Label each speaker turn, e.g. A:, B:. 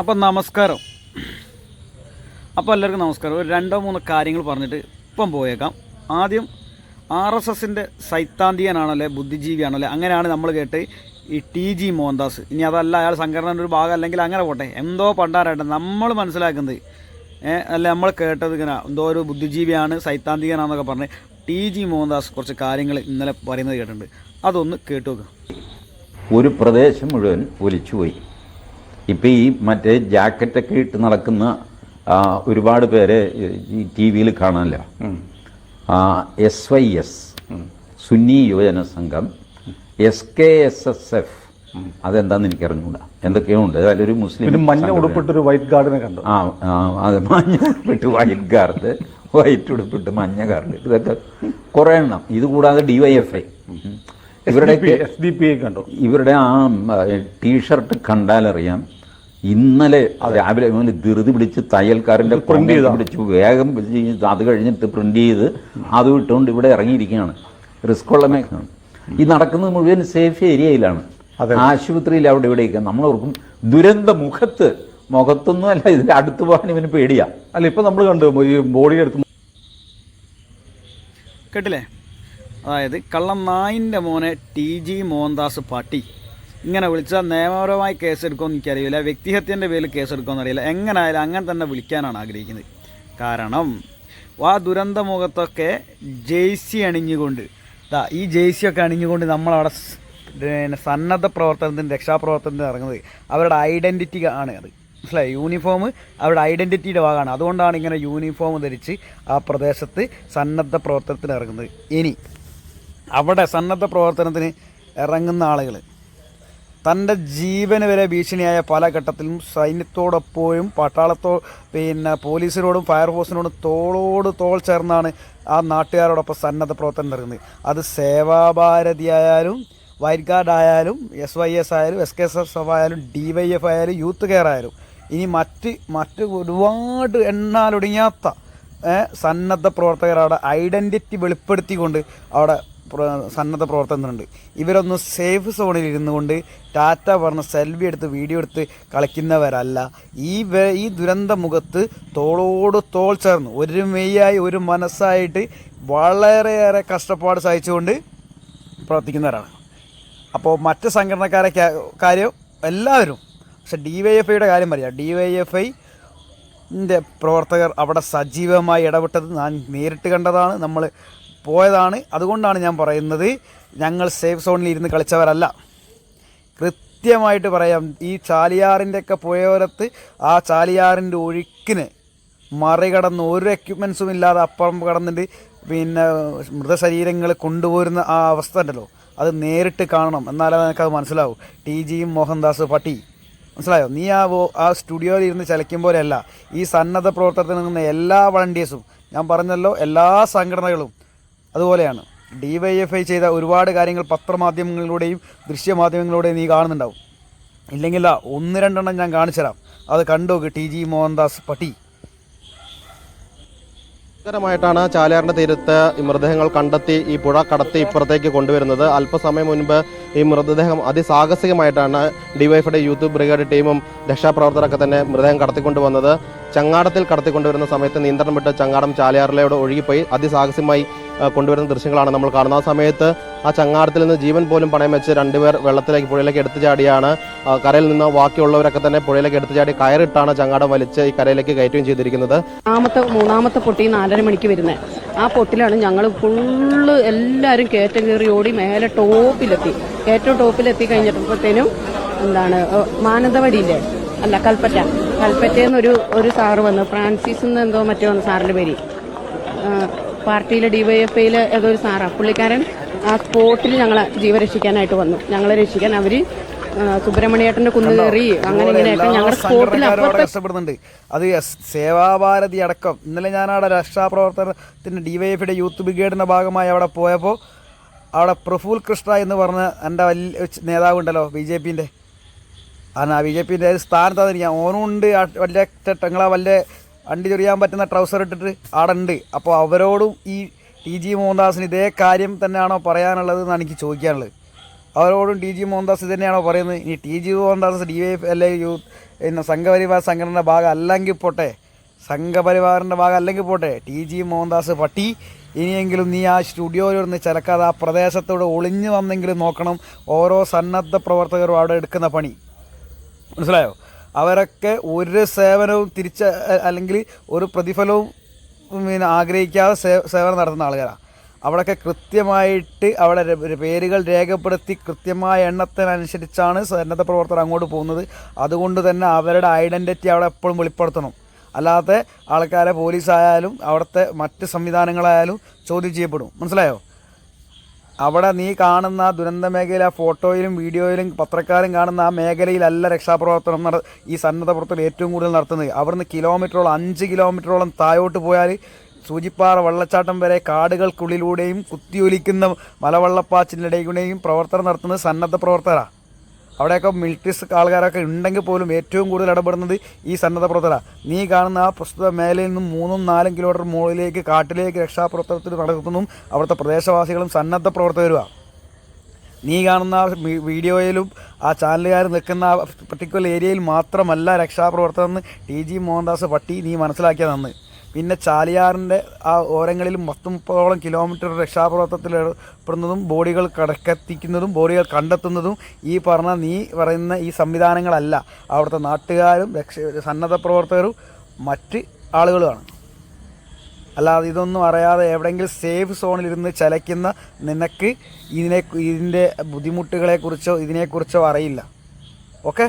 A: അപ്പം നമസ്കാരം. അപ്പോൾ എല്ലാവർക്കും നമസ്കാരം. ഒരു രണ്ടോ മൂന്നോ കാര്യങ്ങൾ പറഞ്ഞിട്ട് ഇപ്പം പോയേക്കാം. ആദ്യം ആർ എസ് എസിന്റെ സൈത്താന്തികനാണല്ലേ ബുദ്ധിജീവിയാണല്ലേ അങ്ങനെയാണ് നമ്മൾ കേട്ട് ഈ ടി ജി മോഹൻദാസ്. ഇനി അതല്ല അയാൾ സംഘടനയുടെ ഒരു ഭാഗം അല്ലെങ്കിൽ അങ്ങനെ പോട്ടെ. എന്തോ പണ്ടാരായിട്ട് നമ്മൾ മനസ്സിലാക്കുന്നത്. അല്ല നമ്മൾ കേട്ടത് ഇങ്ങനെ എന്തോ ഒരു ബുദ്ധിജീവിയാണ് സൈത്താന്തികനാണെന്നൊക്കെ പറഞ്ഞ് ടി ജി മോഹൻദാസ് കുറച്ച് കാര്യങ്ങൾ ഇന്നലെ പറയുന്നത് കേട്ടിട്ടുണ്ട്. അതൊന്ന് കേട്ടു
B: ഒരു പ്രദേശം മുഴുവൻ ഒലിച്ചുപോയി. ഇപ്പം ഈ മറ്റേ ജാക്കറ്റൊക്കെ ഇട്ട് നടക്കുന്ന ഒരുപാട് പേരെ ഈ ടി വിയിൽ കാണാമല്ലോ S Y S Sunni Yuvajana Sangham S K S S F അതെന്താന്ന് എനിക്ക് അറിഞ്ഞുകൂടാ എന്തൊക്കെയോ ഉണ്ട് ഒരു മുസ്ലിം
C: മഞ്ഞ
B: ഉടുപ്പിട്ട്
C: ഉടുപ്പിട്ടൊരു വൈറ്റ് ഗാർഡിനെ കണ്ടു.
B: ആ ആ, അതെ മഞ്ഞ ഉടുപ്പിട്ട് വൈറ്റ് ഗാർഡ് വൈറ്റ് ഉടുപ്പിട്ട് മഞ്ഞ ഗാർഡ് ഇതൊക്കെ കുറേ എണ്ണം. ഇത് കൂടാതെ ഡി വൈ എഫ് ഐ ഇവരുടെ
C: എസ് ഡി പി ഐ കണ്ടു.
B: ഇവരുടെ ആ ടീഷർട്ട് കണ്ടാലറിയാം. ഇന്നലെ രാവിലെ ഇവന് ധൃതി പിടിച്ച്
C: തയ്യൽക്കാരന്റെ
B: പ്രിന്റ്
C: ചെയ്ത്.
B: പിടിച്ച്. വേഗം പിടിച്ച് അത് കഴിഞ്ഞിട്ട് പ്രിന്റ് ചെയ്ത് അത് ഇട്ടുകൊണ്ട് ഇവിടെ ഇറങ്ങിയിരിക്കുകയാണ്. റിസ്ക് ഉള്ള മേഖലയാണ്. ഈ നടക്കുന്നത് മുഴുവൻ സേഫ് ഏരിയയിലാണ്
C: അതെ.
B: ആശുപത്രിയിൽ അവിടെ ഇവിടെയൊക്കെ. നമ്മൾ ഓർക്കും ദുരന്ത മുഖത്ത് മുഖത്തൊന്നും അല്ല ഇതിന്റെ അടുത്ത് പോകാൻ ഇവന് പേടിയാ.
C: അല്ല ഇപ്പം നമ്മൾ കണ്ടു ഈ ബോഡി എടുത്ത്
A: കേട്ടില്ലേ? അതായത് കള്ളം നായിന്റെ മോനെ ടി ജി മോഹൻദാസ് പാട്ടി ഇങ്ങനെ വിളിച്ചാൽ നിയമപരമായി കേസെടുക്കുമെന്ന് എനിക്കറിയില്ല. വ്യക്തിഹത്യന്റെ പേരിൽ കേസെടുക്കുമെന്ന് അറിയില്ല. എങ്ങനെ ആയാലും അങ്ങനെ തന്നെ വിളിക്കാനാണ് ആഗ്രഹിക്കുന്നത്. കാരണം ആ ദുരന്ത മുഖത്തൊക്കെ ജെയ്സി അണിഞ്ഞുകൊണ്ട് ദാ ഈ ജെയ്സി ഒക്കെ അണിഞ്ഞുകൊണ്ട് നമ്മളവിടെ പിന്നെ സന്നദ്ധ പ്രവർത്തനത്തിന് രക്ഷാപ്രവർത്തനത്തിന് ഇറങ്ങുന്നത് അവരുടെ ഐഡന്റിറ്റി ആണ് അത്. മനസ്സിലായി? യൂണിഫോം അവരുടെ ഐഡന്റിറ്റിയുടെ ഭാഗമാണ്. അതുകൊണ്ടാണ് ഇങ്ങനെ യൂണിഫോം ധരിച്ച് ആ പ്രദേശത്ത് സന്നദ്ധ പ്രവർത്തനത്തിന് ഇറങ്ങുന്നത്. ഇനി അവിടെ സന്നദ്ധ പ്രവർത്തനത്തിന് ഇറങ്ങുന്ന ആളുകൾ തന്റെ ജീവന് വരെ ഭീഷണിയായ പല ഘട്ടത്തിലും സൈന്യത്തോടൊപ്പവും പട്ടാളത്തോ പിന്നെ പോലീസിനോടും ഫയർഫോഴ്സിനോടും തോളോട് തോൾ ചേർന്നാണ് ആ നാട്ടുകാരോടൊപ്പം സന്നദ്ധ പ്രവർത്തനം നടക്കുന്നത്. അത് സേവാഭാരതി ആയാലും വൈറ്റ് ഗാർഡ് ആയാലും എസ് വൈ എസ് ആയാലും S K S S F ആയാലും ഡി വൈ എഫ് ആയാലും യൂത്ത് കെയർ ആയാലും. ഇനി മറ്റ് മറ്റ് ഒരുപാട് എണ്ണാലൊടുങ്ങാത്ത സന്നദ്ധ പ്രവർത്തകർ അവിടെ ഐഡന്റിറ്റി വെളിപ്പെടുത്തിക്കൊണ്ട് അവിടെ സന്നദ്ധ പ്രവർത്തനങ്ങളുണ്ട് ഇവരൊന്ന് സേഫ് സോണിൽ ഇരുന്നു കൊണ്ട് ടാറ്റ പറഞ്ഞ് സെൽഫി എടുത്ത് വീഡിയോ എടുത്ത് കളിക്കുന്നവരല്ല. ഈ ഈ ദുരന്ത മുഖത്ത് തോളോട് തോൾ ചേർന്ന്. ഒരു മെയ്യായി ഒരു മനസ്സായിട്ട് വളരെയേറെ കഷ്ടപ്പാട് സഹിച്ചുകൊണ്ട് പ്രവർത്തിക്കുന്നവരാണ്. അപ്പോൾ മറ്റ് സംഘടനക്കാരെ കാര്യം എല്ലാവരും. പക്ഷെ ഡി വൈ എഫ് ഐയുടെ കാര്യം പറയാം. ഡി വൈ എഫ് ഐ പ്രവർത്തകർ അവിടെ സജീവമായി ഇടപെട്ടത് ഞാൻ നേരിട്ട് കണ്ടതാണ്. നമ്മൾ പോയതാണ്. അതുകൊണ്ടാണ് ഞാൻ പറയുന്നത് ഞങ്ങൾ സേഫ് സോണിൽ ഇരുന്ന് കളിച്ചവരല്ല. കൃത്യമായിട്ട് പറയാം ഈ ചാലിയാറിന്റെ ഒക്കെ പുഴയോരത്ത് ആ ചാലിയാറിന്റെ ഒഴുക്കിന് മറികടന്ന് ഒരു എക്യുപ്മെൻസും ഇല്ലാതെ അപ്പുറം കടന്നിട്ട് പിന്നെ മൃതശരീരങ്ങൾ കൊണ്ടുപോരുന്ന ആ അവസ്ഥ ഉണ്ടല്ലോ. അത് നേരിട്ട് കാണണം. എന്നാലേ നിനക്കത് മനസ്സിലാവും. ടി ജിയും മോഹൻദാസ് പട്ടി. മനസ്സിലായോ? നീ ആ ആ സ്റ്റുഡിയോയിൽ ഇരുന്ന് ചലിക്കും പോലെയല്ല. ഈ സന്നദ്ധ പ്രവർത്തനത്തിൽ നിന്ന് എല്ലാ വളണ്ടിയേഴ്സും ഞാൻ പറഞ്ഞല്ലോ എല്ലാ സംഘടനകളും അതുപോലെയാണ് ഡി വൈ എഫ് ഐ ചെയ്ത ഒരുപാട് കാര്യങ്ങൾ പത്രമാധ്യമങ്ങളിലൂടെയും ദൃശ്യമാധ്യമങ്ങളിലൂടെയും നീ കാണുന്നുണ്ടാവും. ഇല്ലെങ്കിൽ ആ ഒന്ന് രണ്ടെണ്ണം ഞാൻ കാണിച്ചു തരാം അത് കണ്ടു ടി ജി മോഹൻദാസ് പട്ടി. ാണ്
D: ചാലിയാറിന്റെ തീരത്ത് ഈ മൃതദേഹങ്ങൾ കണ്ടെത്തി ഈ പുഴ കടത്തി ഇപ്പുറത്തേക്ക് കൊണ്ടുവരുന്നത്. അല്പസമയം മുൻപ് ഈ മൃതദേഹം അതിസാഹസികമായിട്ടാണ് ഡിവൈഫിയുടെ യൂത്ത് ബ്രിഗേഡ് ടീമും രക്ഷാപ്രവർത്തകരൊക്കെ തന്നെ മൃതദേഹം കടത്തിക്കൊണ്ടുവന്നത്. ചങ്ങാടത്തിൽ കടത്തിക്കൊണ്ടുവരുന്ന സമയത്ത് നിയന്ത്രണം വിട്ട് ചങ്ങാടം ചാലിയാറിലൂടെ ഒഴുകിപ്പോയി. അതിസാഹസ്യമായി ആ, കൊണ്ടുവരുന്ന ദൃശ്യങ്ങളാണ് നമ്മൾ കാണുന്നത്. ആ സമയത്ത് ആ ചങ്ങാടത്തിൽ നിന്ന് ജീവൻ പോലും പണയം വെച്ച് രണ്ടുപേർ വെള്ളത്തിലേക്ക് പുഴയിലേക്ക് എടുത്തു ചാടിയാണ്. കരയിൽ നിന്ന് ബാക്കിയുള്ളവരൊക്കെ തന്നെ പുഴയിലേക്ക് എടുത്തു ചാടി കയറിട്ടാണ് ചങ്ങാടം വലിച്ച് ഈ കരയിലേക്ക് കയറ്റുകയും ചെയ്തിരിക്കുന്നത്.
E: മൂന്നാമത്തെ മൂന്നാമത്തെ പൊട്ടി നാലര മണിക്ക് വരുന്നത്. ആ പൊട്ടിലാണ് ഞങ്ങൾ ഫുള്ള് എല്ലാവരും കയറ്റം കയറി ഓടി മേലെ ടോപ്പിലെത്തി. ഏറ്റവും ടോപ്പിലെത്തി കഴിഞ്ഞപ്പോഴത്തേനും എന്താണ് മാനന്തവാടിയില്ലേ? അല്ല കൽപ്പറ്റ. കൽപ്പറ്റയെന്നൊരു ഒരു സാറ് വന്നു. ഫ്രാൻസിസ് എന്ന് എന്തോ മറ്റോ സാറിന്റെ പേര്. പാർട്ടിയിലെ ഡിവൈഎഫ്ഐയിൽ ഏതോ ഒരു സാറാണ് പുള്ളിക്കാരൻ ആ സ്പോട്ടിൽ ഞങ്ങളെ ജീവൻ രക്ഷിക്കാനായിട്ട് വന്നു. ഞങ്ങളെ രക്ഷിക്കാൻ അവർ സുബ്രഹ്മണ്യേട്ടന്റെ കുന്ന് കയറി അങ്ങനെ ഇങ്ങനെയൊക്കെ ഞങ്ങളുടെ സ്പോട്ടിൽ
A: കഷ്ടപ്പെടുന്നുണ്ട് അത് സേവാഭാരതി അടക്കം. ഇന്നലെ ഞാൻ അവിടെ രക്ഷാപ്രവർത്തനത്തിന്റെ ഡിവൈഎഫിയുടെ യൂത്ത് ബ്രിഗേഡിന്റെ ഭാഗമായി അവിടെ പോയപ്പോൾ അവിടെ പ്രഫുൽ കൃഷ്ണ എന്ന് പറഞ്ഞ എന്റെ വലിയ നേതാവ് ഉണ്ടല്ലോ ബി ജെ പിന്റെ ആ ബി ജെ പിന്റെ സ്ഥാനത്താണ് ഓനുണ്ട് ഓനും ഉണ്ട് വലിയ ചട്ടങ്ങളാ വലിയ അണ്ടി ചൊറിയാൻ പറ്റുന്ന ട്രൗസർ ഇട്ടിട്ട് അവിടെ ഉണ്ട്. അപ്പോൾ അവരോടും ഈ ടി ജി മോഹൻദാസിന് ഇതേ കാര്യം തന്നെയാണോ പറയാനുള്ളത് എന്നാണ് എനിക്ക് ചോദിക്കാനുള്ളത്. അവരോടും ടി ജി മോഹൻദാസ് തന്നെയാണോ പറയുന്നത്? ഇനി T G Mohandas D Y F അല്ലെങ്കിൽ യൂത്ത് എന്ന സംഘപരിവാർ സംഘടനയുടെ ഭാഗം അല്ലെങ്കിൽ പോട്ടെ സംഘപരിവാറിന്റെ ഭാഗം അല്ലെങ്കിൽ പോട്ടെ ടി ജി മോഹൻദാസ് പട്ടി ഇനിയെങ്കിലും നീ ആ സ്റ്റുഡിയോയിൽ ഒന്ന് ചിലക്കാതെ ആ പ്രദേശത്തോട് ഒളിഞ്ഞു വന്നെങ്കിലും നോക്കണം. ഓരോ സന്നദ്ധ പ്രവർത്തകരും അവിടെ എടുക്കുന്ന പണി. മനസ്സിലായോ? അവരൊക്കെ ഒരു സേവനവും തിരിച്ച അല്ലെങ്കിൽ ഒരു പ്രതിഫലവും പിന്നെ ആഗ്രഹിക്കാതെ സേവനം നടത്തുന്ന ആളുകളാണ് അവിടെയൊക്കെ കൃത്യമായിട്ട് അവിടെ പേരുകൾ രേഖപ്പെടുത്തി കൃത്യമായ എണ്ണത്തിനനുസരിച്ചാണ് സന്നദ്ധ പ്രവർത്തകർ അങ്ങോട്ട് പോകുന്നത്. അതുകൊണ്ട് തന്നെ അവരുടെ ഐഡന്റിറ്റി അവിടെ എപ്പോഴും വെളിപ്പെടുത്തണം. അല്ലാതെ ആൾക്കാരെ പോലീസായാലും അവിടുത്തെ മറ്റ് സംവിധാനങ്ങളായാലും ചോദ്യം ചെയ്യപ്പെടും. മനസ്സിലായോ? അവിടെ നീ കാണുന്ന ദുരന്ത മേഖല ഫോട്ടോയിലും വീഡിയോയിലും പത്രക്കാരും കാണുന്ന ആ മേഖലയിലല്ല രക്ഷാപ്രവർത്തനം നട ഈ സന്നദ്ധ പ്രവർത്തനം ഏറ്റവും കൂടുതൽ നടത്തുന്നത്. അവിടുന്ന് കിലോമീറ്ററോളം അഞ്ച് കിലോമീറ്ററോളം താഴോട്ട് പോയാൽ സൂചിപ്പാറ വെള്ളച്ചാട്ടം വരെ കാടുകൾക്കുള്ളിലൂടെയും കുത്തിയൊലിക്കുന്ന മലവെള്ളപ്പാച്ചിലിടയിലൂടെയും പ്രവർത്തനം നടത്തുന്നത് സന്നദ്ധ പ്രവർത്തകരാണ് അവിടെയൊക്കെ മിലിറ്ററിസ്റ്റ് ആൾക്കാരൊക്കെ ഉണ്ടെങ്കിൽ പോലും ഏറ്റവും കൂടുതൽ ഇടപെടുന്നത് ഈ സന്നദ്ധ പ്രവർത്തകരാണ് നീ കാണുന്ന ആ പ്രസ്തുത മേലയിൽ നിന്നും മൂന്നും നാലും കിലോമീറ്റർ മുകളിലേക്ക് കാട്ടിലേക്ക് രക്ഷാപ്രവർത്തനത്തിൽ നടത്തുന്നതും അവിടുത്തെ പ്രദേശവാസികളും സന്നദ്ധ പ്രവർത്തകരുമാണ് നീ കാണുന്ന വീഡിയോയിലും ആ ചാനലുകാർ നിൽക്കുന്ന ആ പർട്ടിക്കുലർ ഏരിയയിൽ മാത്രമല്ല രക്ഷാപ്രവർത്തനം എന്ന് ടി ജി മോഹൻദാസ് പട്ടി നീ മനസ്സിലാക്കിയത് നന്ന് പിന്നെ ചാലിയാറിന്റെ ആ ഓരങ്ങളിൽ പത്ത് മുപ്പതോളം കിലോമീറ്റർ രക്ഷാപ്രവർത്തനത്തിൽ ഏർപ്പെടുന്നതും ബോഡികൾ കടക്കെത്തിക്കുന്നതും ബോഡികൾ കണ്ടെത്തുന്നതും ഈ പറഞ്ഞ നീ പറയുന്ന ഈ സംവിധാനങ്ങളല്ല. അവിടുത്തെ നാട്ടുകാരും രക്ഷ സന്നദ്ധ പ്രവർത്തകരും മറ്റ് ആളുകളുമാണ്. അല്ലാതെ ഇതൊന്നും അറിയാതെ എവിടെയെങ്കിലും സേഫ് സോണിലിരുന്ന് ചലയ്ക്കുന്ന നിനക്ക് ഇതിനെ ഇതിന്റെ ബുദ്ധിമുട്ടുകളെക്കുറിച്ചോ ഇതിനെക്കുറിച്ചോ അറിയില്ല. ഓക്കെ?